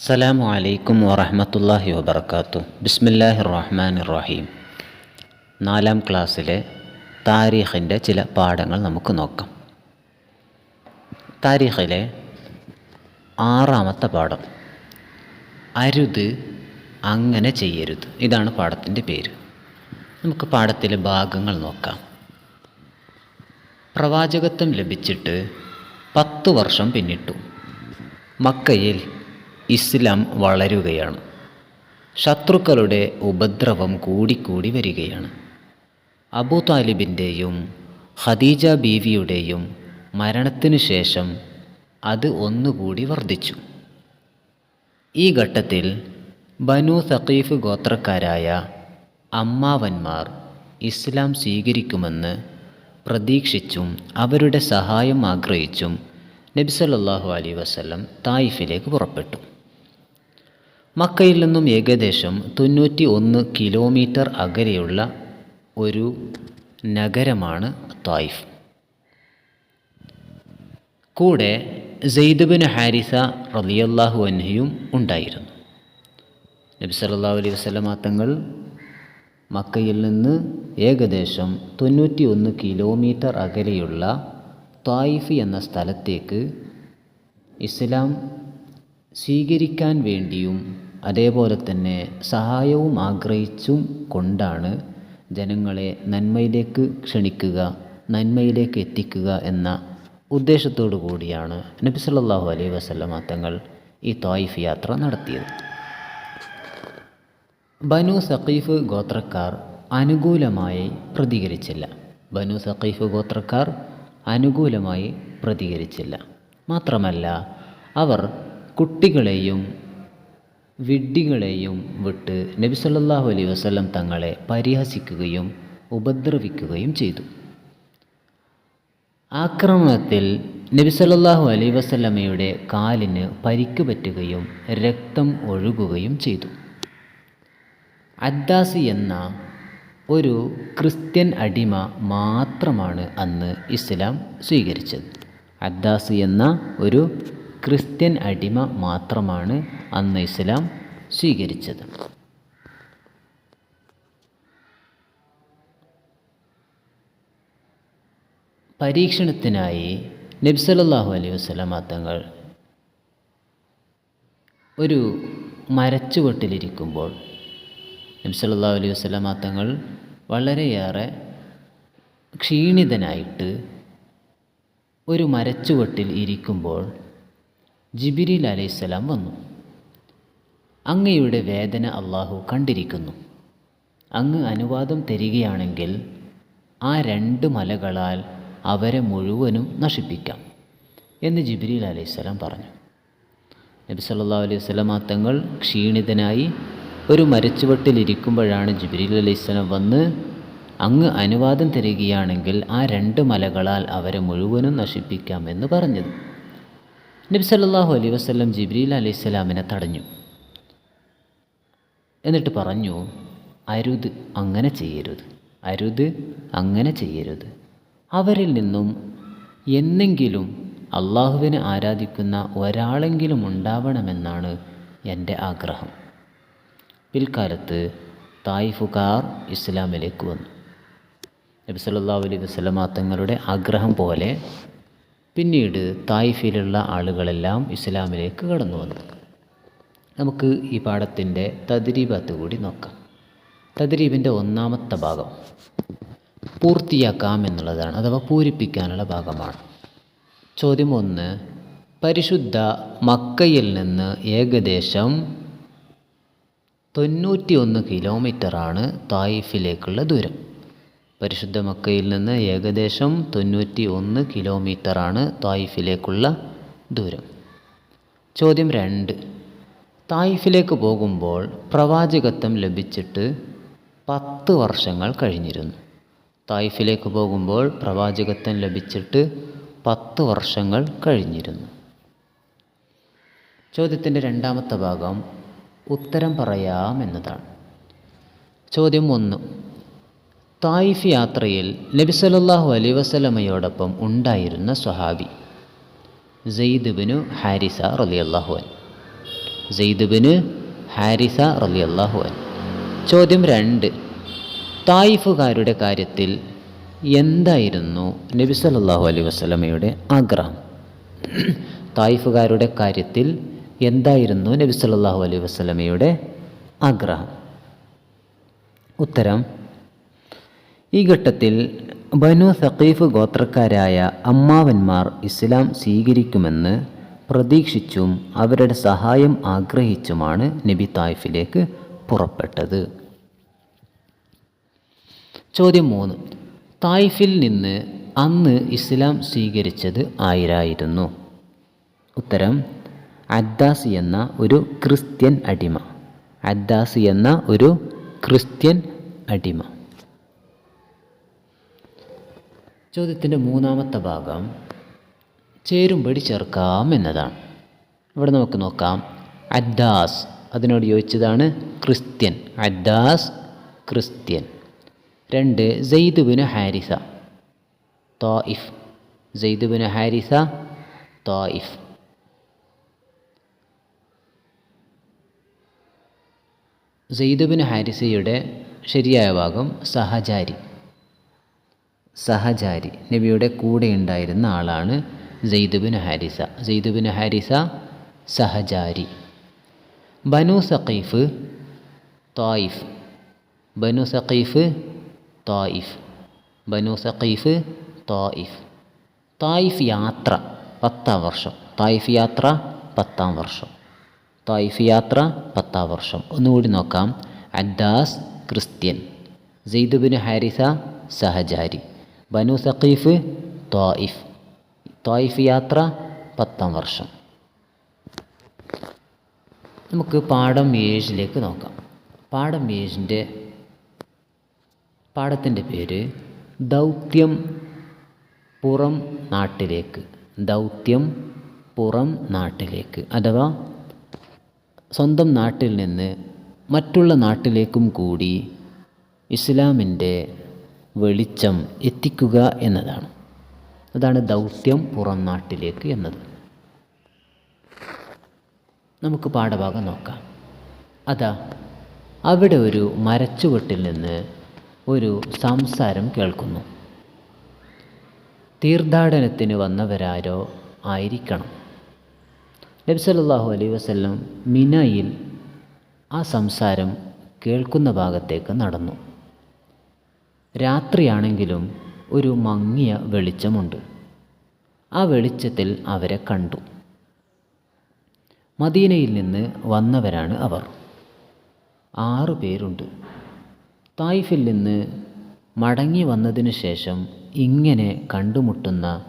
അസ്സലാമു അലൈക്കും വറഹമത്തല്ലാഹി വബർക്കാത്തു ബിസ്മില്ലാഹി റഹ്മാൻ റഹീം നാലാം ക്ലാസ്സിലെ താരീഖിന്റെ ചില പാഠങ്ങൾ നമുക്ക് നോക്കാം. താരീഖിലെ ആറാമത്തെ പാഠം. അരുത് അങ്ങനെ ചെയ്യരുത്. ഇതാണ് പാഠത്തിന്റെ പേര്. നമുക്ക് പാഠത്തിലെ ഭാഗങ്ങൾ നോക്കാം. പ്രവാചകത്വം ലഭിച്ചിട്ട് പത്ത് വർഷം പിന്നിട്ടു. മക്കയിൽ ഇസ്ലാം വളരുകയാണ്. ശത്രുക്കളുടെ ഉപദ്രവം കൂടിക്കൂടി വരികയാണ്. അബൂ താലിബിന്റെയും ഖദീജ ബീവിയുടെയും മരണത്തിനു ശേഷം അത് ഒന്നുകൂടി വർദ്ധിച്ചു. ഈ ഘട്ടത്തിൽ ബനു സഖീഫ് ഗോത്രക്കാരായ അമ്മാവന്മാർ ഇസ്ലാം സ്വീകരിക്കുമെന്ന് പ്രതീക്ഷിച്ചും അവരുടെ സഹായം ആഗ്രഹിച്ചും നബിസല്ലാഹു സല്ലല്ലാഹു വസ്ലം തായിഫിലേക്ക് പുറപ്പെട്ടു. മക്കയിൽ നിന്നും ഏകദേശം തൊണ്ണൂറ്റി ഒന്ന് കിലോമീറ്റർ അകലെയുള്ള ഒരു നഗരമാണ് തായിഫ്. കൂടെ സെയ്ദുബിൻ ഹാരിസ റളിയല്ലാഹു അൻഹയും ഉണ്ടായിരുന്നു. നബി സല്ലല്ലാഹു അലൈഹി വസല്ലമ തങ്ങൾ മക്കയിൽ നിന്ന് ഏകദേശം തൊണ്ണൂറ്റി ഒന്ന് കിലോമീറ്റർ അകലെയുള്ള തായിഫ് എന്ന സ്ഥലത്തേക്ക് ഇസ്ലാം സ്വീകരിക്കാൻ വേണ്ടിയും അതേപോലെ തന്നെ സഹായവും ആഗ്രഹിച്ചും കൊണ്ടാണ് ജനങ്ങളെ നന്മയിലേക്ക് ക്ഷണിക്കുക നന്മയിലേക്ക് എത്തിക്കുക എന്ന ഉദ്ദേശത്തോടു കൂടിയാണ് നബി സല്ലല്ലാഹു അലൈഹി വസല്ലമ തങ്ങൾ ഈ തായിഫ് യാത്ര നടത്തിയത്. ബനു സഖീഫ് ഗോത്രക്കാർ അനുകൂലമായി പ്രതികരിച്ചില്ല. ബനു സഖീഫ് ഗോത്രക്കാർ അനുകൂലമായി പ്രതികരിച്ചില്ല. മാത്രമല്ല അവർ കുട്ടികളെയും വിഡ്ഢികളെയും വിട്ട് നബി സല്ലല്ലാഹു അലൈഹി വസല്ലം തങ്ങളെ പരിഹസിക്കുകയും ഉപദ്രവിക്കുകയും ചെയ്തു. ആക്രമണത്തിൽ നബി സല്ലല്ലാഹു അലൈഹി വസല്ലമയുടെ കാലിന് പരിക്ക് പറ്റുകയും രക്തം ഒഴുകുകയും ചെയ്തു. അദ്ദാസി എന്ന ഒരു ക്രിസ്ത്യൻ അടിമ മാത്രമാണ് അന്ന് ഇസ്ലാം സ്വീകരിച്ചത്. അദ്ദാസി എന്ന ഒരു ക്രിസ്ത്യൻ അടിമ മാത്രമാണ് അന്ന് ഇസ്ലാം സ്വീകരിച്ചത്. പരീക്ഷണത്തിനായി നബ്സലല്ലാഹു അലൈഹി വസ്ലമ തങ്ങൾ ഒരു മരച്ചുവട്ടിലിരിക്കുമ്പോൾ നബ്സലല്ലാഹു അലൈഹി വസ്ലമ തങ്ങൾ വളരെയേറെ ക്ഷീണിതനായിട്ട് ഒരു മരച്ചുവട്ടിൽ ഇരിക്കുമ്പോൾ ജിബിരിൽ അലൈഹിസ്സലാം വന്നു. അങ്ങയുടെ വേദന അള്ളാഹു കണ്ടിരിക്കുന്നു. അങ്ങ് അനുവാദം തരികയാണെങ്കിൽ ആ രണ്ട് മലകളാൽ അവരെ മുഴുവനും നശിപ്പിക്കാം എന്ന് ജിബ്രീൽ അലൈഹിസ്സലാം പറഞ്ഞു. നബി സല്ലാ അലൈഹി സ്വലമ തങ്ങൾ ക്ഷീണിതനായി ഒരു മരച്ചുവട്ടിലിരിക്കുമ്പോഴാണ് ജിബ്രീൽ അലൈഹിസ്സലാം വന്ന് അങ്ങ് അനുവാദം തരികയാണെങ്കിൽ ആ രണ്ട് മലകളാൽ അവരെ മുഴുവനും നശിപ്പിക്കാമെന്ന് പറഞ്ഞത്. നബി സല്ലാഹു അലൈഹി വസ്ലം ജിബ്രീൽ അലൈഹി സ്വലാമിനെ തടഞ്ഞു. എന്നിട്ട് പറഞ്ഞു അരുത് അങ്ങനെ ചെയ്യരുത്. അരുത് അങ്ങനെ ചെയ്യരുത്. അവരിൽ നിന്നും എന്നെങ്കിലും അള്ളാഹുവിനെ ആരാധിക്കുന്ന ഒരാളെങ്കിലും ഉണ്ടാവണമെന്നാണ് എന്റെ ആഗ്രഹം. പിൽക്കാലത്ത് തായിഫുകാർ ഇസ്ലാമിലേക്ക് വന്നു. നബി സല്ലല്ലാഹു അലൈഹി വസല്ലമ തങ്ങളുടെ ആഗ്രഹം പോലെ പിന്നീട് തായിഫിലുള്ള ആളുകളെല്ലാം ഇസ്ലാമിലേക്ക് കടന്നു വന്നു. നമുക്ക് ഈ പാഠത്തിന്റെ തതിരീപത്ത് കൂടി നോക്കാം. തദ്രീബിന്റെ ഒന്നാമത്തെ ഭാഗം പൂർത്തിയാക്കാം എന്നുള്ളതാണ് അഥവാ പൂരിപ്പിക്കാനുള്ള ഭാഗമാണ്. ചോദ്യം ഒന്ന് പരിശുദ്ധ മക്കയിൽ നിന്ന് ഏകദേശം തൊണ്ണൂറ്റി ഒന്ന് കിലോമീറ്ററാണ് തായിഫിലേക്കുള്ള ദൂരം. പരിശുദ്ധ മക്കയിൽ നിന്ന് ഏകദേശം തൊണ്ണൂറ്റി ഒന്ന് കിലോമീറ്ററാണ് തായിഫിലേക്കുള്ള ദൂരം. ചോദ്യം രണ്ട് തായിഫിലേക്ക് പോകുമ്പോൾ പ്രവാചകത്വം ലഭിച്ചിട്ട് പത്ത് വർഷങ്ങൾ കഴിഞ്ഞിരുന്നു. തായിഫിലേക്ക് പോകുമ്പോൾ പ്രവാചകത്വം ലഭിച്ചിട്ട് പത്ത് വർഷങ്ങൾ കഴിഞ്ഞിരുന്നു. ചോദ്യത്തിന്റെ രണ്ടാമത്തെ ഭാഗം ഉത്തരം പറയാം എന്നതാണ്. ചോദ്യം ഒന്ന്. തായിഫ് യാത്രയിൽ നബി സല്ലല്ലാഹു അലൈഹി വസല്ലമയോടൊപ്പം ഉണ്ടായിരുന്ന സ്വഹാബി സെയ്ദ് ബിനു ഹാരിസ റളിയല്ലാഹു അൻ സെയ്ദുബിന് ഹാരിസ റലി അള്ളാഹു അൻ ചോദ്യം രണ്ട്. തായിഫുകാരുടെ കാര്യത്തിൽ എന്തായിരുന്നു നബി സല്ലല്ലാഹു അലൈഹി വസ്ലമയുടെ ആഗ്രഹം? തായിഫുകാരുടെ കാര്യത്തിൽ എന്തായിരുന്നു നബി സല്ലല്ലാഹു അലൈഹി വസ്ലമയുടെ ആഗ്രഹം? ഉത്തരം ഈ ഘട്ടത്തിൽ ബനു സഖീഫ് ഗോത്രക്കാരായ അമ്മാവന്മാർ ഇസ്ലാം സ്വീകരിക്കുമെന്ന് പ്രതീക്ഷിച്ചും അവരുടെ സഹായം ആഗ്രഹിച്ചുമാണ് നബി തായിഫിലേക്ക് പുറപ്പെട്ടത്. ചോദ്യം മൂന്ന്. തായിഫിൽ നിന്ന് അന്ന് ഇസ്ലാം സ്വീകരിച്ചത് ആയിരായിരുന്നു ഉത്തരം അദ്ദാസ് എന്ന ഒരു ക്രിസ്ത്യൻ അടിമ. അദ്ദാസ് എന്ന ഒരു ക്രിസ്ത്യൻ അടിമ. ചോദ്യത്തിന്റെ മൂന്നാമത്തെ ഭാഗം ചേരുംപടി ചേർക്കാം എന്നതാണ്. ഇവിടെ നമുക്ക് നോക്കാം. അദ്ദാസ് അതിനോട് യോജിച്ചതാണ് ക്രിസ്ത്യൻ. അദ്ദാസ് ക്രിസ്ത്യൻ. രണ്ട് ജെയ്ദുബിന് ഹാരിസ. തോയിഫ് ജെയ്ദുബിന് ഹാരിസ തോയിഫ് സെയ്ദുബിന് ഹാരിസയുടെ ശരിയായ ഭാഗം സഹചാരി. സഹചാരി നബിയുടെ കൂടെ ഉണ്ടായിരുന്ന ആളാണ് Zaid bin Haritha Zaid bin Haritha സഹചാരി Banu Thaqif Taif Banu Thaqif Taif Banu Thaqif Taif Taif യാത്ര പത്താം വർഷം. തായിഫ് യാത്ര പത്താം വർഷം. തായിഫ് യാത്ര പത്താം വർഷം. ഒന്നുകൂടി നോക്കാം. അദ്ദാസ് ക്രിസ്ത്യൻ. സെയ്ദുബിൻ ഹാരിസ സഹചാരി ബനു സഖീഫ് ത്വായിഫ് ത്വായിഫ് യാത്ര പത്താം വർഷം. നമുക്ക് പാഠം ഏഴിലേക്ക് നോക്കാം. പാഠം ഏഴിന്റെ പാഠത്തിന്റെ പേര് ദൗത്യം പുറം നാട്ടിലേക്ക്. ദൗത്യം പുറം നാട്ടിലേക്ക്. അഥവാ സ്വന്തം നാട്ടിൽ നിന്ന് മറ്റുള്ള നാട്ടിലേക്കും കൂടി ഇസ്ലാമിന്റെ വെളിച്ചം എത്തിക്കുക എന്നതാണ്. അതാണ് ദൗത്യം പുറം നാട്ടിലേക്ക് എന്നത്. നമുക്ക് പാഠഭാഗം നോക്കാം. അതാ അവിടെ ഒരു മരച്ചുവട്ടിൽ നിന്ന് ഒരു സംസാരം കേൾക്കുന്നു. തീർത്ഥാടനത്തിന് വന്നവരാരോ ആയിരിക്കണം. നബി സല്ലല്ലാഹു അലൈഹി വസല്ലം മിനായിൽ ആ സംസാരം കേൾക്കുന്ന ഭാഗത്തേക്ക് നടന്നു. രാത്രിയാണെങ്കിലും ഒരു മങ്ങിയ വെളിച്ചമുണ്ട്. ആ വെളിച്ചത്തിൽ അവരെ കണ്ടു. മദീനയിൽ നിന്ന് വന്നവരാണ് അവർ. ആറു പേരുണ്ട്. തായിഫിൽ നിന്ന് മടങ്ങി വന്നതിനു ശേഷം ഇങ്ങനെ കണ്ടുമുട്ടുന്ന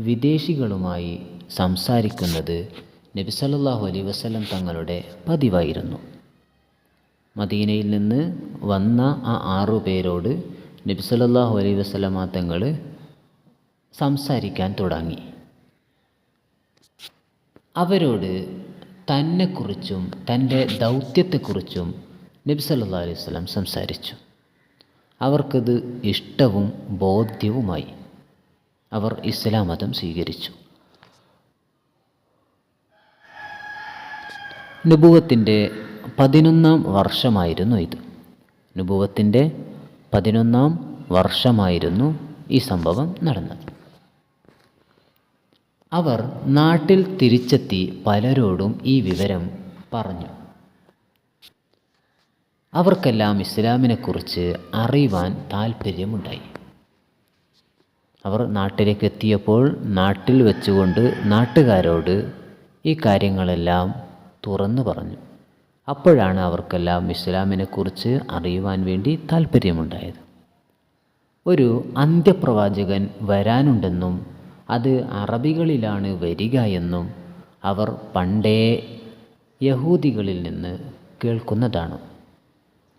വിദേശികളുമായി സംസാരിക്കുന്നത് നബി സല്ലല്ലാഹു അലൈഹി വസല്ലം തങ്ങളുടെ പതിവായിരുന്നു. മദീനയിൽ നിന്ന് വന്ന ആ ആറു പേരോട് നബി അലൈ അലൈഹി വസല്ലമ തങ്ങൾ സംസാരിക്കാൻ തുടങ്ങി. അവരോട് തന്നെക്കുറിച്ചും തന്റെ ദൗത്യത്തെക്കുറിച്ചും നബി സല്ലല്ലാഹു അലൈഹി വസല്ലം സംസാരിച്ചു. അവർക്കത് ഇഷ്ടവും ബോധ്യവുമായി അവർ ഇസ്ലാം മതം സ്വീകരിച്ചു. നുബുവത്തിന്റെ പതിനൊന്നാം വർഷമായിരുന്നു ഇത്. നുബുവത്തിന്റെ പതിനൊന്നാം വർഷമായിരുന്നു ഈ സംഭവം നടന്നത്. അവർ നാട്ടിൽ തിരിച്ചെത്തി പലരോടും ഈ വിവരം പറഞ്ഞു. അവർക്കെല്ലാം ഇസ്ലാമിനെക്കുറിച്ച് അറിയുവാൻ താല്പര്യമുണ്ടായി അവർ നാട്ടിലേക്ക് എത്തിയപ്പോൾ നാട്ടിൽ വെച്ചുകൊണ്ട് നാട്ടുകാരോട് ഈ കാര്യങ്ങളെല്ലാം തുറന്നു പറഞ്ഞു. അപ്പോഴാണ് അവർക്കെല്ലാം ഇസ്ലാമിനെക്കുറിച്ച് അറിയുവാൻ വേണ്ടി താല്പര്യമുണ്ടായത് ഒരു അന്ത്യപ്രവാചകൻ വരാനുണ്ടെന്നും അത് അറബികളിലാണ് വരിക എന്നും അവർ പണ്ടേ യഹൂദികളിൽ നിന്ന് കേൾക്കുന്നതാണ്.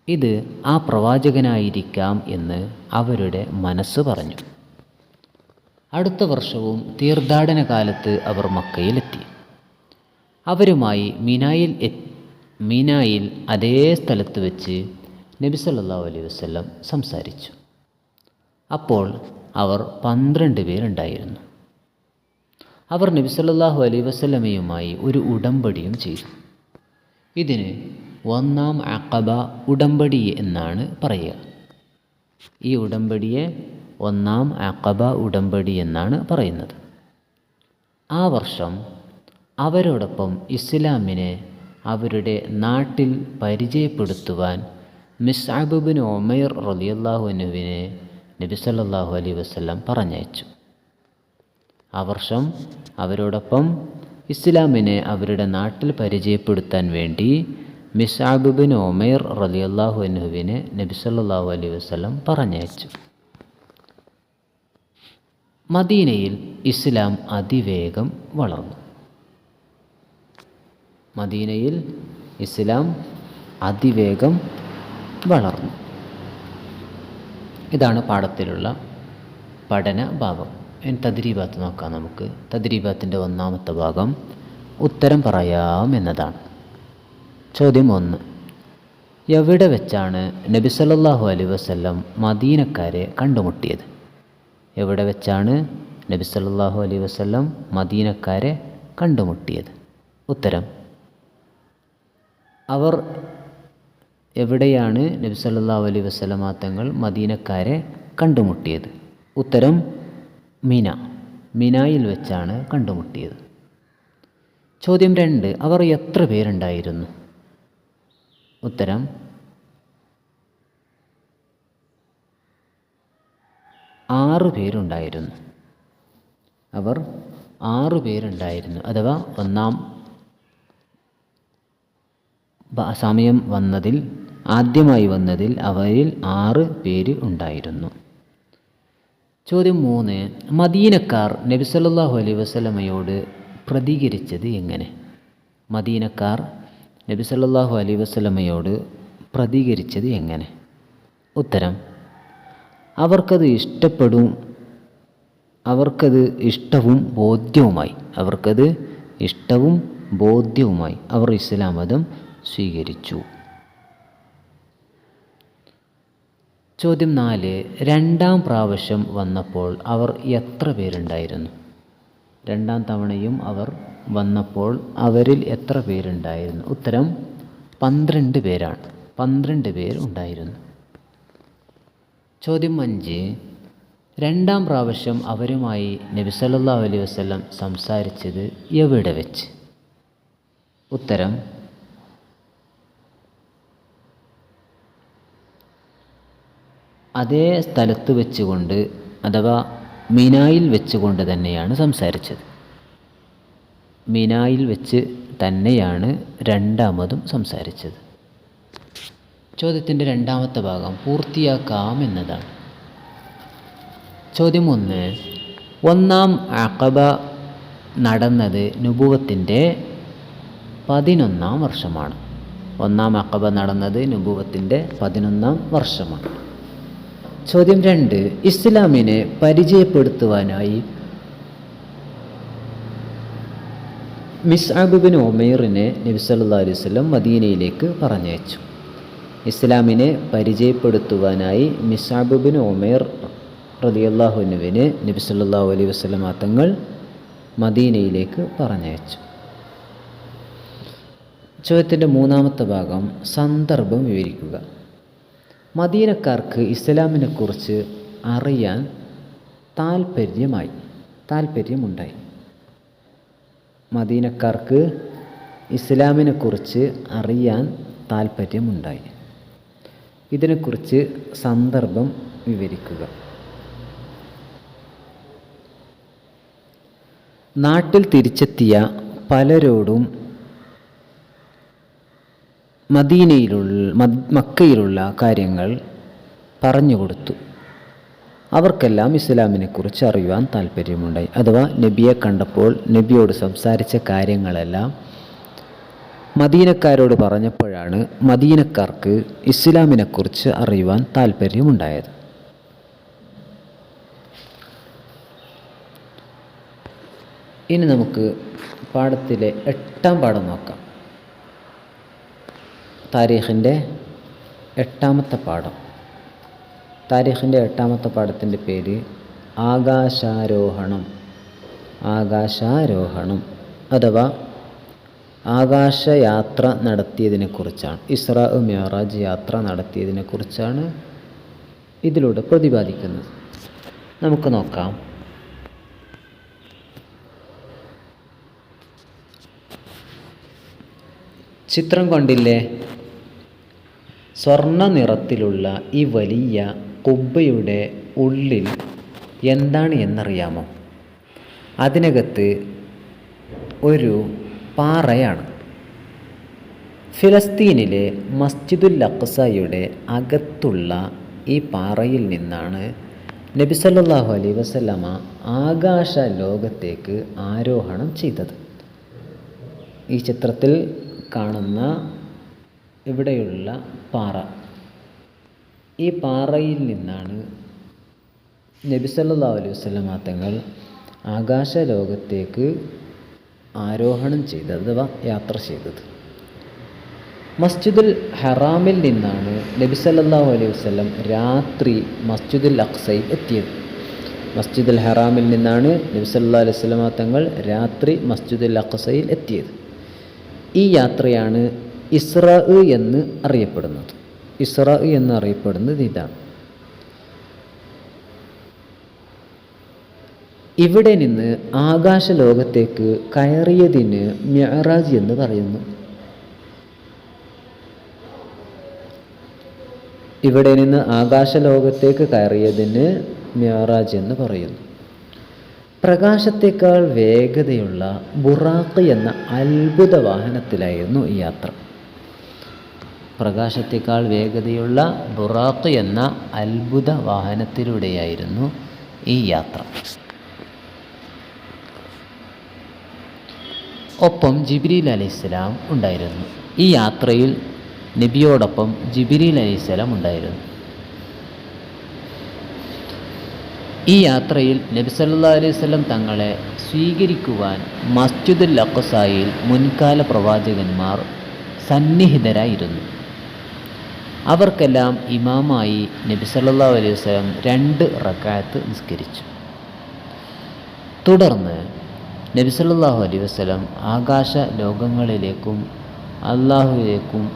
ഇത് ആ പ്രവാചകനായിരിക്കാം എന്ന് അവരുടെ മനസ്സ് പറഞ്ഞു. അടുത്ത വർഷവും തീർത്ഥാടന കാലത്ത് അവർ മക്കയിലെത്തി. അവരുമായി മിനായിൽ എ- മിനായിൽ അതേ സ്ഥലത്ത് വെച്ച് നബി സല്ലല്ലാഹു അലൈഹി വസല്ലം സംസാരിച്ചു. അപ്പോൾ അവർ പന്ത്രണ്ട് പേരുണ്ടായിരുന്നു. അവർ നബി സല്ലല്ലാഹു അലൈഹി വസ്ലമയുമായി ഒരു ഉടമ്പടിയും ചെയ്തു. ഇതിന് ഒന്നാം അക്കബ ഉടമ്പടി എന്നാണ് പറയുക. ഈ ഉടമ്പടിയെ ഒന്നാം അക്കബ ഉടമ്പടി എന്നാണ് പറയുന്നത്. ആ വർഷം അവരോടൊപ്പം ഇസ്ലാമിനെ അവരുടെ നാട്ടിൽ പരിചയപ്പെടുത്തുവാൻ മിസ്അബുബിൻ ഒമൈർ റലിയല്ലാഹുനുവിനെ നബി സല്ലല്ലാഹു അലൈഹി വസല്ലം പറഞ്ഞയച്ചു. ആ വർഷം അവരോടൊപ്പം ഇസ്ലാമിനെ അവരുടെ നാട്ടിൽ പരിചയപ്പെടുത്താൻ വേണ്ടി മിസ്ബുബിൻ ഒമൈർ റലിയല്ലാഹു അൻഹുവിനെ നബി സല്ലല്ലാഹു അലൈഹി വസല്ലം പറഞ്ഞയച്ചു. മദീനയിൽ ഇസ്ലാം അതിവേഗം വളർന്നു. മദീനയിൽ ഇസ്ലാം അതിവേഗം വളർന്നു. ഇതാണ് പാഠത്തിലുള്ള പഠന ഭാഗം. ഇനി തദ്രീബാത്ത് നോക്കാം നമുക്ക്. തദ്രീബാത്തിന്റെ ഒന്നാമത്തെ ഭാഗം ഉത്തരം പറയാം എന്നതാണ്. ചോദ്യം ഒന്ന്. എവിടെ വെച്ചാണ് നബി സല്ലാഹു അലൈഹി വസ്ല്ലം മദീനക്കാരെ കണ്ടുമുട്ടിയത്? എവിടെ വെച്ചാണ് നബി സല്ലാഹു അലൈഹി വസ്ല്ലം മദീനക്കാരെ കണ്ടുമുട്ടിയത്? ഉത്തരം അവർ എവിടെയാണ് നബി സല്ലല്ലാഹു അലൈഹി വസല്ലമ തങ്ങൾ മദീനക്കാരെ കണ്ടുമുട്ടിയത്? ഉത്തരം മിന. മിനായിൽ വെച്ചാണ് കണ്ടുമുട്ടിയത്. ചോദ്യം രണ്ട് അവർ എത്ര പേരുണ്ടായിരുന്നു? ഉത്തരം ആറ് പേരുണ്ടായിരുന്നു. അവർ ആറ് പേരുണ്ടായിരുന്നു അഥവാ ഒന്നാം സമയം വന്നതിൽ ആദ്യമായി വന്നതിൽ അവരിൽ ആറ് പേര് ഉണ്ടായിരുന്നു. ചോദ്യം മൂന്ന് മദീനക്കാർ നബി സല്ലല്ലാഹു അലൈഹി വസല്ലമയോട് പ്രതികരിച്ചത് എങ്ങനെ? മദീനക്കാർ നബി സല്ലല്ലാഹു അലൈഹി വസല്ലമയോട് പ്രതികരിച്ചത് എങ്ങനെ? ഉത്തരം അവർക്കത് ഇഷ്ടപ്പെടും അവർക്കത് ഇഷ്ടവും ബോധ്യവുമായി അവർക്കത് ഇഷ്ടവും ബോധ്യവുമായി. അവർ ഇസ്ലാം മതം സ്വീകരിച്ചു. ചോദ്യം നാല് രണ്ടാം പ്രാവശ്യം വന്നപ്പോൾ അവർ എത്ര പേരുണ്ടായിരുന്നു? രണ്ടാം തവണയും അവർ വന്നപ്പോൾ അവരിൽ എത്ര പേരുണ്ടായിരുന്നു? ഉത്തരം പന്ത്രണ്ട് പേരാണ്. പന്ത്രണ്ട് പേർ ഉണ്ടായിരുന്നു. ചോദ്യം അഞ്ച് രണ്ടാം പ്രാവശ്യം അവരുമായി നബി സല്ലല്ലാഹു അലൈഹി വസല്ലം സംസാരിച്ചത് എവിടെ വെച്ച്? ഉത്തരം അതേ സ്ഥലത്ത് വെച്ചുകൊണ്ട് അഥവാ മിനായിൽ വെച്ചുകൊണ്ട് തന്നെയാണ് സംസാരിച്ചത്. മിനായിൽ വെച്ച് തന്നെയാണ് രണ്ടാമതും സംസാരിച്ചത്. ചോദ്യത്തിന്റെ രണ്ടാമത്തെ ഭാഗം പൂർത്തിയാക്കാം എന്നതാണ്. ചോദ്യം ഒന്ന് ഒന്നാം അക്കബ നടന്നത് നുപൂവത്തിന്റെ പതിനൊന്നാം വർഷമാണ്. ഒന്നാം അക്കബ നടന്നത് നുപൂവത്തിന്റെ പതിനൊന്നാം വർഷമാണ്. ചോദ്യം രണ്ട് ഇസ്ലാമിനെ പരിചയപ്പെടുത്തുവാനായി മിസ് അബുബിൻ നബി സല്ലല്ലാഹു അലൈഹി വസല്ലം മദീനയിലേക്ക് പറഞ്ഞയച്ചു. ഇസ്ലാമിനെ പരിചയപ്പെടുത്തുവാനായി മിസ്അബിബിൻ ഒമൈർ റളിയല്ലാഹുവിനുവിനെ നബി സല്ലല്ലാഹു അലൈഹി വസ്ലം തങ്ങൾ മദീനയിലേക്ക് പറഞ്ഞയച്ചു. ചോദ്യത്തിന്റെ മൂന്നാമത്തെ ഭാഗം സന്ദർഭം വിവരിക്കുക. മദീനക്കാർക്ക് ഇസ്ലാമിനെക്കുറിച്ച് അറിയാൻ താൽപ്പര്യമായി താൽപ്പര്യമുണ്ടായി. മദീനക്കാർക്ക് ഇസ്ലാമിനെക്കുറിച്ച് അറിയാൻ താൽപ്പര്യമുണ്ടായി. ഇതിനെക്കുറിച്ച് സന്ദർഭം വിവരിക്കുക. നാട്ടിൽ തിരിച്ചെത്തിയ പലരോടും മദീനയിലുള്ള മക്കയിലുള്ള കാര്യങ്ങൾ പറഞ്ഞു കൊടുത്തു. അവർക്കെല്ലാം ഇസ്ലാമിനെക്കുറിച്ച് അറിയുവാൻ താല്പര്യമുണ്ടായി. അഥവാ നബിയെ കണ്ടപ്പോൾ നബിയോട് സംസാരിച്ച കാര്യങ്ങളെല്ലാം മദീനക്കാരോട് പറഞ്ഞപ്പോഴാണ് മദീനക്കാർക്ക് ഇസ്ലാമിനെക്കുറിച്ച് അറിയുവാൻ താല്പര്യമുണ്ടായത്. ഇനി നമുക്ക് പാഠത്തിലെ എട്ടാം പാഠം നോക്കാം. താരീഖിന്റെ എട്ടാമത്തെ പാഠം. താരീഖിന്റെ എട്ടാമത്തെ പാഠത്തിന്റെ പേര് ആകാശാരോഹണം. ആകാശാരോഹണം അഥവാ ആകാശയാത്ര നടത്തിയതിനെക്കുറിച്ചാണ് ഇസ്രാ മ്യോറാജ് യാത്ര നടത്തിയതിനെക്കുറിച്ചാണ് ഇതിലൂടെ പ്രതിപാദിക്കുന്നത്. നമുക്ക് നോക്കാം. ചിത്രം കണ്ടില്ലേ? സ്വർണ നിറത്തിലുള്ള ഈ വലിയ കുബ്ബയുടെ ഉള്ളിൽ എന്താണ് എന്നറിയാമോ? അതിനകത്ത് ഒരു പാറയാണ്. ഫിലസ്തീനിലെ മസ്ജിദുൽ അഖ്സയുടെ അകത്തുള്ള ഈ പാറയിൽ നിന്നാണ് നബി സല്ലല്ലാഹു അലൈഹി വസല്ലമ ആകാശ ലോകത്തേക്ക് ആരോഹണം ചെയ്തത്. ഈ ചിത്രത്തിൽ കാണുന്ന ഇവിടെയുള്ള പാറ. ഈ പാറയിൽ നിന്നാണ് നബിസല്ലാ അലൈഹി വസല്ലമ തങ്ങൾ ആകാശ ലോകത്തേക്ക് ആരോഹണം ചെയ്തത് അഥവാ യാത്ര ചെയ്തത്. മസ്ജിദുൽ ഹറാമിൽ നിന്നാണ് നബി സല്ലല്ലാഹു അലൈഹി വസല്ലം രാത്രി മസ്ജിദുൽ അക്സയിൽ എത്തിയത്. മസ്ജിദുൽ ഹറാമിൽ നിന്നാണ് നബി സല്ലല്ലാഹു അലൈഹി വസല്ലമ തങ്ങൾ രാത്രി മസ്ജിദുൽ അക്സയിൽ എത്തിയത്. ഈ യാത്രയാണ് ഇസ്രാ എന്ന് അറിയപ്പെടുന്നത്. ഇസ്ര എന്ന് അറിയപ്പെടുന്നത് ഇതാണ്. ഇവിടെ നിന്ന് ആകാശ ലോകത്തേക്ക് കയറിയതിന് മ്യാറാജ് എന്ന് പറയുന്നു. ഇവിടെ നിന്ന് ആകാശ ലോകത്തേക്ക് കയറിയതിന് മ്യാറാജ് എന്ന് പറയുന്നു. പ്രകാശത്തേക്കാൾ വേഗതയുള്ള ബുറാഖ് എന്ന അത്ഭുത വാഹനത്തിലായിരുന്നു ഈ യാത്ര. പ്രകാശത്തേക്കാൾ വേഗതയുള്ള ബുറാഖ് എന്ന അത്ഭുത വാഹനത്തിലൂടെയായിരുന്നു ഈ യാത്ര. ഒപ്പം ജിബ്രീൽ അലൈഹിസ്സലാം ഉണ്ടായിരുന്നു. ഈ യാത്രയിൽ നബിയോടൊപ്പം ജിബ്രീൽ അലൈഹിസ്സലാം ഉണ്ടായിരുന്നു. ഈ യാത്രയിൽ നബി സല്ലാ അലൈഹി സ്വലം തങ്ങളെ സ്വീകരിക്കുവാൻ മസ്ജിദുൽ അക്കസായിൽ മുൻകാല പ്രവാചകന്മാർ സന്നിഹിതരായിരുന്നു. അവർക്കെല്ലാം ഇമാമായി നബി സല്ലാ അലൈഹി വസ്ലം രണ്ട് റക്കായത്ത് നിസ്കരിച്ചു. തുടർന്ന് നബി സല്ലാഹു അലൈഹി വസ്ലം ആകാശ ലോകങ്ങളിലേക്കും അള്ളാഹുവിലേക്കും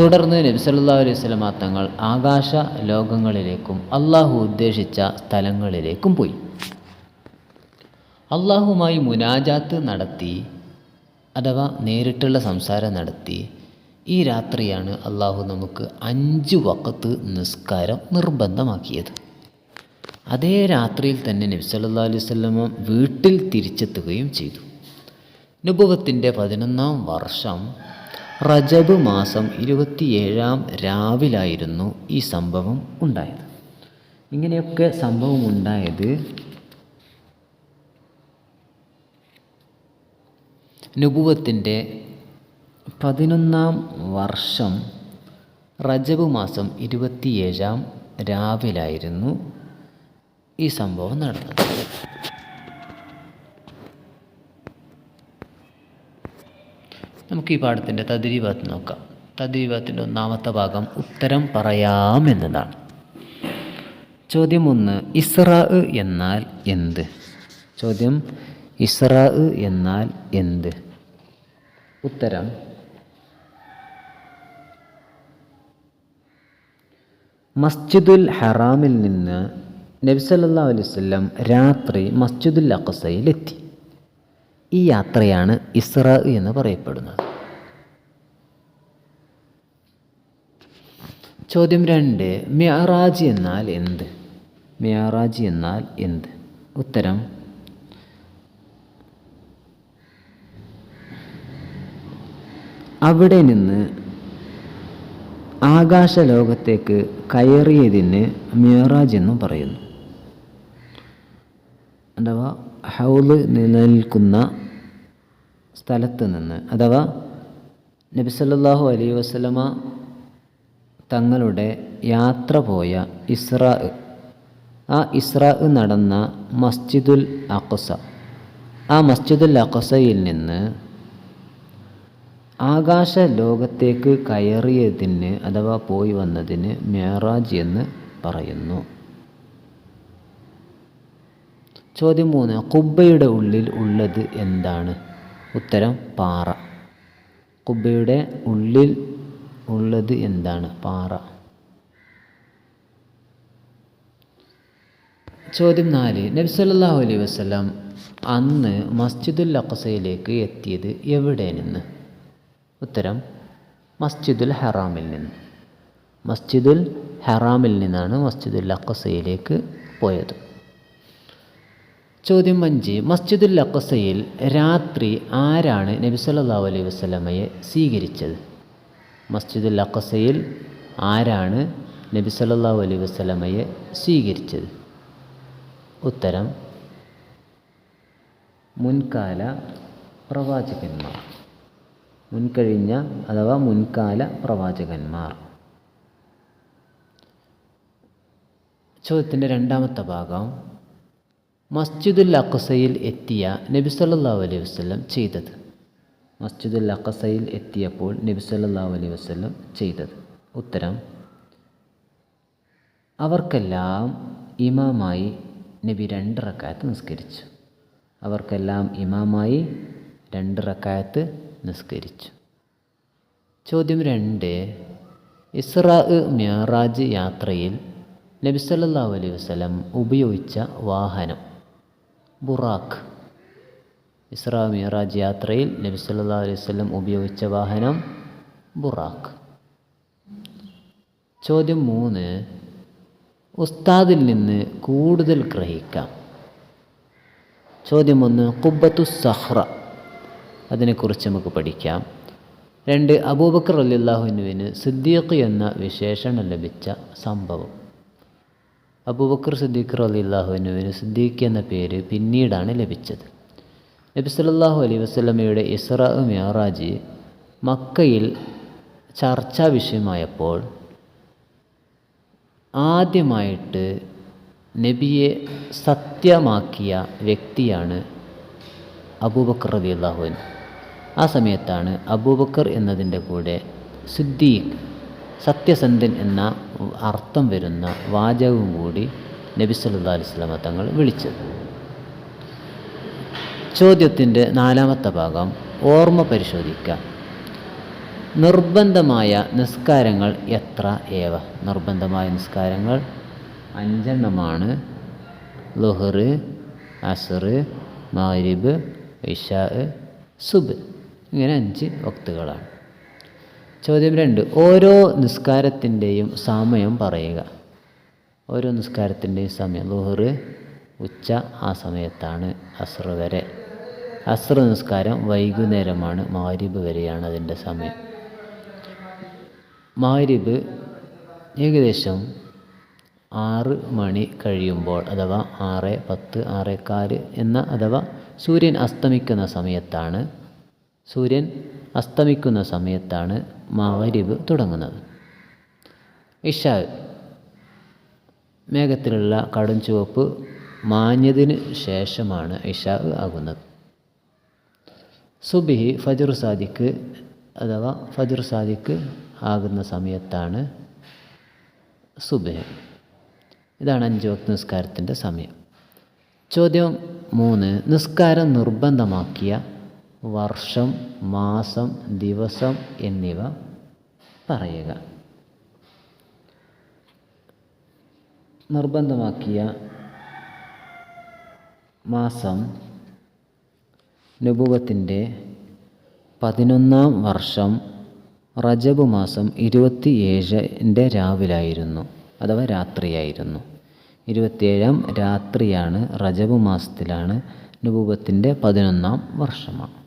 തുടർന്ന് നബി സല്ലല്ലാഹു അലൈഹി വസല്ലം തങ്ങൾ ആകാശ ലോകങ്ങളിലേക്കും അള്ളാഹു ഉദ്ദേശിച്ച സ്ഥലങ്ങളിലേക്കും പോയി. അള്ളാഹുമായി മുനാജാത്ത് നടത്തി അഥവാ നേരിട്ടുള്ള സംസാരം നടത്തി ഈ രാത്രിയാണ് അള്ളാഹു നമുക്ക് അഞ്ച് വക്കത്ത് നിസ്കാരം നിർബന്ധമാക്കിയത്. അതേ രാത്രിയിൽ തന്നെ നബി സല്ലല്ലാഹു അലൈഹി വീട്ടിൽ തിരിച്ചെത്തുകയും ചെയ്തു. നുഭവത്തിന്റെ പതിനൊന്നാം വർഷം റജബ് മാസം ഇരുപത്തിയേഴാം രാവിലായിരുന്നു ഈ സംഭവം ഉണ്ടായത്. ഇങ്ങനെയൊക്കെ സംഭവം ഉണ്ടായത് നുബുവത്തിന്റെ പതിനൊന്നാം വർഷം റജബ് മാസം ഇരുപത്തിയേഴാം രാവിലായിരുന്നു ഈ സംഭവം നടന്നത്. നമുക്ക് ഈ പാഠത്തിന്റെ തദ്രീഭാഗത്ത് നോക്കാം. തദ്രീഭാഗത്തിന്റെ ഒന്നാമത്തെ ഭാഗം ഉത്തരം പറയാം എന്നതാണ് ചോദ്യം ഒന്ന് ഇസ്രാ എന്നാൽ എന്ത്? ചോദ്യം ഇസ്രാ എന്നാൽ എന്ത്? ഉത്തരം. മസ്ജിദുൽ ഹറാമിൽ നിന്ന് നബി സല്ലല്ലാഹു അലൈഹി വസല്ലം രാത്രി മസ്ജിദുൽ അഖസയിലെത്തി ഈ യാത്രയാണ് ഇസ്രാ എന്ന് പറയപ്പെടുന്നത്. ചോദ്യം രണ്ട് മിയറാജ് എന്നാൽ എന്ത്? മിയറാജ് എന്നാൽ എന്ത്? ഉത്തരം അവിടെ നിന്ന് ആകാശ ലോകത്തേക്ക് കയറിയതിന് മിയറാജ് എന്നും പറയുന്നു. അഥവാ ഹൗൽ നിലനിൽക്കുന്ന സ്ഥലത്ത് നിന്ന് അഥവാ നബിസല്ലാഹു അലൈ വസ്ലമ തങ്ങളുടെ യാത്ര പോയ ഇസ്രാ ആ ഇസ്രാ നടന്ന മസ്ജിദുൽ അഖസ ആ മസ്ജിദുൽ അഖസയിൽ നിന്ന് ആകാശ ലോകത്തേക്ക് കയറിയതിന് അഥവാ പോയി വന്നതിന് മേറാജ് എന്ന് പറയുന്നു. ചോദ്യം മൂന്ന് കുബ്ബയുടെ ഉള്ളിൽ ഉള്ളത് എന്താണ്? ഉത്തരം പാറ. കുബ്ബയുടെ ഉള്ളിൽ ഉള്ളത് എന്താണ്? പാറ. ചോദ്യം നാല് നബി സല്ലല്ലാഹു അലൈഹി വസല്ലം അന്ന് മസ്ജിദുൽ അഖസയിലേക്ക് എത്തിയത് എവിടെ നിന്ന്? ഉത്തരം മസ്ജിദുൽ ഹറാമിൽ നിന്ന്. മസ്ജിദുൽ ഹറാമിൽ നിന്നാണ് മസ്ജിദുൽ അക്കസയിലേക്ക് പോയത്. ചോദ്യം അഞ്ച് മസ്ജിദുൽ അക്കസയിൽ രാത്രി ആരാണ് നബി സല്ലല്ലാഹു അലൈഹി വസല്ലമയെ സ്വീകരിച്ചത്? മസ്ജിദുൽ അക്കസയിൽ ആരാണ് നബി സല്ലല്ലാഹു അലൈഹി വസല്ലമയെ സ്വീകരിച്ചത്? ഉത്തരം മുൻകാല പ്രവാചകന്മാർ. മുൻകഴിഞ്ഞ അഥവാ മുൻകാല പ്രവാചകന്മാർ. ചോദ്യത്തിന്റെ രണ്ടാമത്തെ ഭാഗം മസ്ജിദുൽ അക്കസയിൽ എത്തിയ നബി സല്ലാ അലൈഹി വസ്ലം ചെയ്തത്. മസ്ജിദുൽ അക്കസയിൽ എത്തിയപ്പോൾ നബി സല്ലാ അലൈഹി വസ്ലം ചെയ്തത്. ഉത്തരം അവർക്കെല്ലാം ഇമാമായി നബി രണ്ട് റക്കായത്ത് നിസ്കരിച്ചു. അവർക്കെല്ലാം ഇമാമായി രണ്ട് റക്കായത്ത് നിസ്കരിച്ചു. ചോദ്യം രണ്ട്. ഇസ്രാ മ്യാറാജ് യാത്രയിൽ നബി സല്ലല്ലാഹു അലൈഹി വസ്ലം ഉപയോഗിച്ച വാഹനം ബുറാഖ്. ഇസ്രാ മിയറാജ് യാത്രയിൽ നബി സല്ലല്ലാഹു അലൈഹി വസ്ലം ഉപയോഗിച്ച വാഹനം ബുറാഖ്. ചോദ്യം മൂന്ന്. ഉസ്താദിൽ നിന്ന് കൂടുതൽ ഗ്രഹിക്കാം. ചോദ്യം ഒന്ന് കുബ്ബത്തു സഹ്റ അതിനെക്കുറിച്ച് നമുക്ക് പഠിക്കാം. രണ്ട് അബൂബക്കർ അല്ലാഹുനുവിന് സിദ്ദീഖ് എന്ന വിശേഷണം ലഭിച്ച സംഭവം. അബൂബക്കർ സിദ്ദീഖ് അലിള്ളാഹുനുവിന് സിദ്ദീഖ് എന്ന പേര് പിന്നീടാണ് ലഭിച്ചത്. നബി സല്ലല്ലാഹു അലൈഹി വസ്ലമയുടെ ഇസ്ര മിയറാജ് മക്കയിൽ ചർച്ചാ വിഷയമായപ്പോൾ ആദ്യമായിട്ട് നബിയെ സത്യമാക്കിയ വ്യക്തിയാണ് അബൂബക്കർ അലി അള്ളാഹുവിൻ ആ സമയത്താണ് അബൂബക്കർ എന്നതിന്റെ കൂടെ സിദ്ദീഖ് സത്യസന്ധൻ എന്ന അർത്ഥം വരുന്ന വാചകവും കൂടി നബി സല്ലാ അലൈഹി വസല്ലമ തങ്ങൾ വിളിച്ചത്. ചോദ്യത്തിന്റെ നാലാമത്തെ ഭാഗം ഓർമ്മ പരിശോധിക്കാം നിർബന്ധമായ നിസ്കാരങ്ങൾ എത്ര ഏവ? നിർബന്ധമായ നിസ്കാരങ്ങൾ അഞ്ചെണ്ണമാണ്. ലുഹറ് അസറ് മാരിബ് ഇഷാ സുബ്. ഇങ്ങനെ അഞ്ച് വക്തുകളാണ്. ചോദ്യം രണ്ട് ഓരോ നിസ്കാരത്തിന്റെയും സമയം പറയുക. ഓരോ നിസ്കാരത്തിന്റെയും സമയം ലുഹർ ഉച്ച ആ സമയത്താണ് അസർ വരെ. അസർ നിസ്കാരം വൈകുന്നേരമാണ് മാരിബ് വരെയാണ് അതിന്റെ സമയം. മാരിബ് ഏകദേശം ആറ് മണി കഴിയുമ്പോൾ അഥവാ ആറ് പത്ത് ആറേക്കാൽ എന്ന അഥവാ സൂര്യൻ അസ്തമിക്കുന്ന സമയത്താണ് സൂര്യൻ അസ്തമിക്കുന്ന സമയത്താണ് മാവരിവ് തുടങ്ങുന്നത്. ഇഷാ മേഘത്തിലുള്ള കടും ചുവപ്പ് മാഞ്ഞതിന് ശേഷമാണ് ഇഷാ ആകുന്നത്. സുബിഹി ഫജർ സാദിക്ക് അഥവാ ഫജർ സാദിക്ക് ആകുന്ന സമയത്താണ് സുബിഹ്. ഇതാണ് അഞ്ച് വക്ത് നിസ്കാരത്തിന്റെ സമയം. ചോദ്യം മൂന്ന് നിസ്കാരം നിർബന്ധമാക്കിയ വർഷം മാസം ദിവസം എന്നിവ പറയുക. നിർബന്ധമാക്കിയ മാസം നുപുവത്തിന്റെ പതിനൊന്നാം വർഷം റജബ് മാസം ഇരുപത്തി ഏഴിന്റെ രാവിലായിരുന്നു അഥവാ രാത്രിയായിരുന്നു. ഇരുപത്തിയേഴാം രാത്രിയാണ് റജബ് മാസത്തിലാണ് നുപുവത്തിന്റെ പതിനൊന്നാം വർഷമാണ്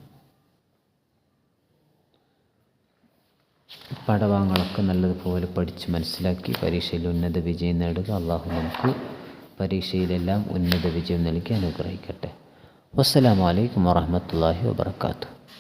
പാഠഭാഗങ്ങളൊക്കെ നല്ലതുപോലെ പഠിച്ച് മനസ്സിലാക്കി പരീക്ഷയിൽ ഉന്നത വിജയം നേടുക. അള്ളാഹു നമുക്ക് പരീക്ഷയിലെല്ലാം ഉന്നത വിജയം നൽകി അനുഗ്രഹിക്കട്ടെ. വസ്സലാമലൈക്കും വാഹമത്തല്ലാഹി വാബർക്കാത്തു